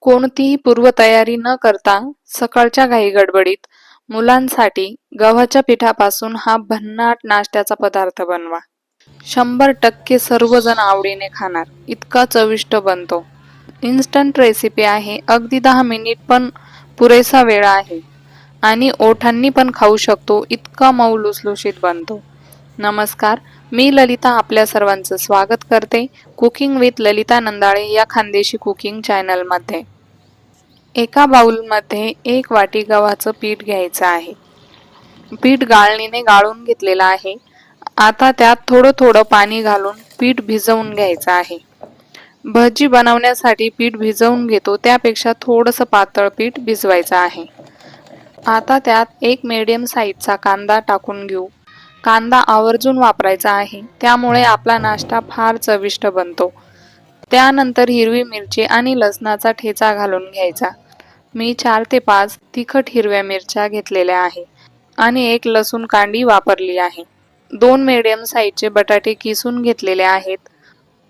कोणतीही पूर्वतयारी न करता सकाळच्या घाई गडबडीत मुलांसाठी गव्हाच्या पिठापासून हा भन्नाट नाश्त्याचा पदार्थ बनवा. शंभर टक्के सर्वजण आवडीने खाणार. इतका चविष्ट बनतो. इन्स्टंट रेसिपी आहे. अगदी दहा मिनिट पण पुरेसा वेळ आहे. आणि ओठांनी पण खाऊ शकतो. इतका मऊ लुसलुशीत बनतो. नमस्कार. मी ललिता आपल्या सर्वांचं स्वागत करते. कुकिंग विथ ललिता नंदाळे या खानदेशी कुकिंग चॅनलमध्ये. एका बाऊलमध्ये एक वाटी गव्हाचं पीठ घ्यायचं आहे. पीठ गाळणीने गाळून घेतलेलं आहे. आता त्यात थोडं थोडं पाणी घालून पीठ भिजवून घ्यायचं आहे. भजी बनवण्यासाठी पीठ भिजवून घेतो त्यापेक्षा थोडंसं पातळ पीठ भिजवायचं आहे. आता त्यात एक मीडियम साईजचा कांदा टाकून घेऊ. कांदा आवर्जून वापरायचा आहे. त्यामुळे आपला नाश्ता फार चविष्ट बनतो. त्यानंतर हिरवी मिरची आणि लसणाचा ठेचा घालून घ्यायचा. मी चार ते पाच तिखट हिरव्या मिरच्या घेतलेल्या आहे आणि एक लसूण कांडी वापरली आहे. दोन मिडियम साईजचे बटाटे किसून घेतलेले आहेत.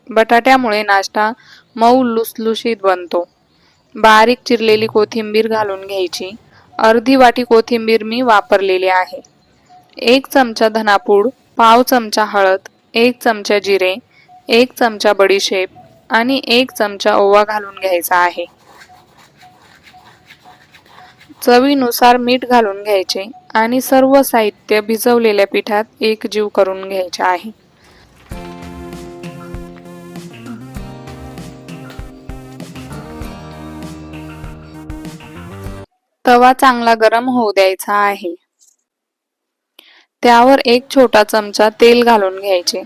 बटाट्यामुळे नाश्ता मऊ लुसलुशीत बनतो. बारीक चिरलेली कोथिंबीर घालून घ्यायची. अर्धी वाटी कोथिंबीर मी वापरलेली आहे. एक चमचा धनापूड पाव चमचा हळद एक चमचा जिरे एक चमचा बडीशेप आणि एक चमचा ओवा घालून घ्यायचा आहे. चवीनुसार मीठ घालून घ्यायचे आणि सर्व साहित्य भिजवलेल्या पिठात एक जीव करून घ्यायचे आहे. तवा चांगला गरम होऊ द्यायचा आहे. त्यावर एक छोटा चमचा तेल घालून घ्यायचे.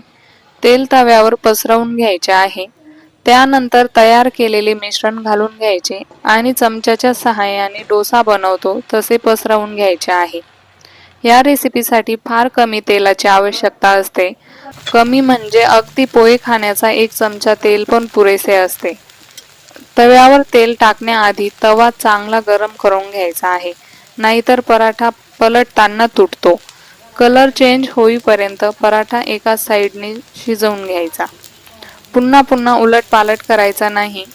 तेल तव्यावर पसरवून घ्यायचे आहे. त्यानंतर तयार केलेले मिश्रण घालून घ्यायचे आणि चमच्याच्या सहाय्याने डोसा बनवतो तसे पसरवून घ्यायचे आहे. या रेसिपीसाठी फार कमी तेलाची आवश्यकता असते. कमी म्हणजे अगदी पोहे खाण्याचा एक चमचा तेल पण पुरेसे असते. तव्यावर तेल टाकण्याआधी तवा चांगला गरम करून घ्यायचा आहे. नाहीतर पराठा पलटताना तुटतो. कलर चेंज होईपर्यंत पराठा एका साईडने शिजवून घ्यायचा. पुन्हा पुन्हा उलट पालट करायचा नाही.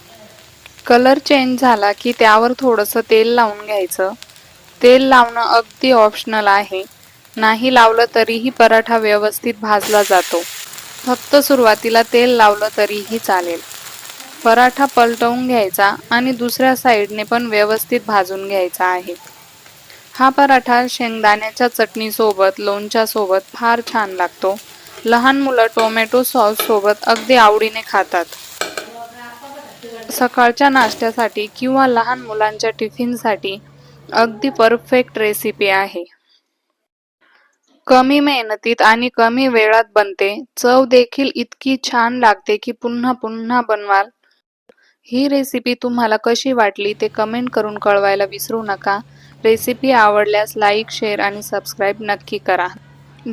कलर चेंज झाला की त्यावर थोडंसं तेल लावून घ्यायचं. तेल लावणं अगदी ऑप्शनल आहे. नाही लावलं तरीही पराठा व्यवस्थित भाजला जातो. फक्त सुरुवातीला तेल लावलं तरीही चालेल. पराठा पलटवून घ्यायचा आणि दुसऱ्या साईडने पण व्यवस्थित भाजून घ्यायचा आहे. हा पराठा शेंगदाण्याच्या चटणीसोबत लोणच्यासोबत फार छान लागतो. लहान मुलं टोमॅटो सॉस सोबत अगदी आवडीने खातात. सकाळच्या नाश्त्यासाठी किंवा लहान मुलांच्या टिफिनसाठी अगदी परफेक्ट रेसिपी आहे. कमी मेहनतीत आणि कमी वेळात बनते. चव देखील इतकी छान लागते की पुन्हा पुन्हा बनवाल. ही रेसिपी तुम्हाला कशी वाटली ते कमेंट करून कळवायला विसरू नका. रेसिपी आवडल्यास लाईक शेअर आणि सबस्क्राईब नक्की करा.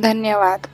धन्यवाद.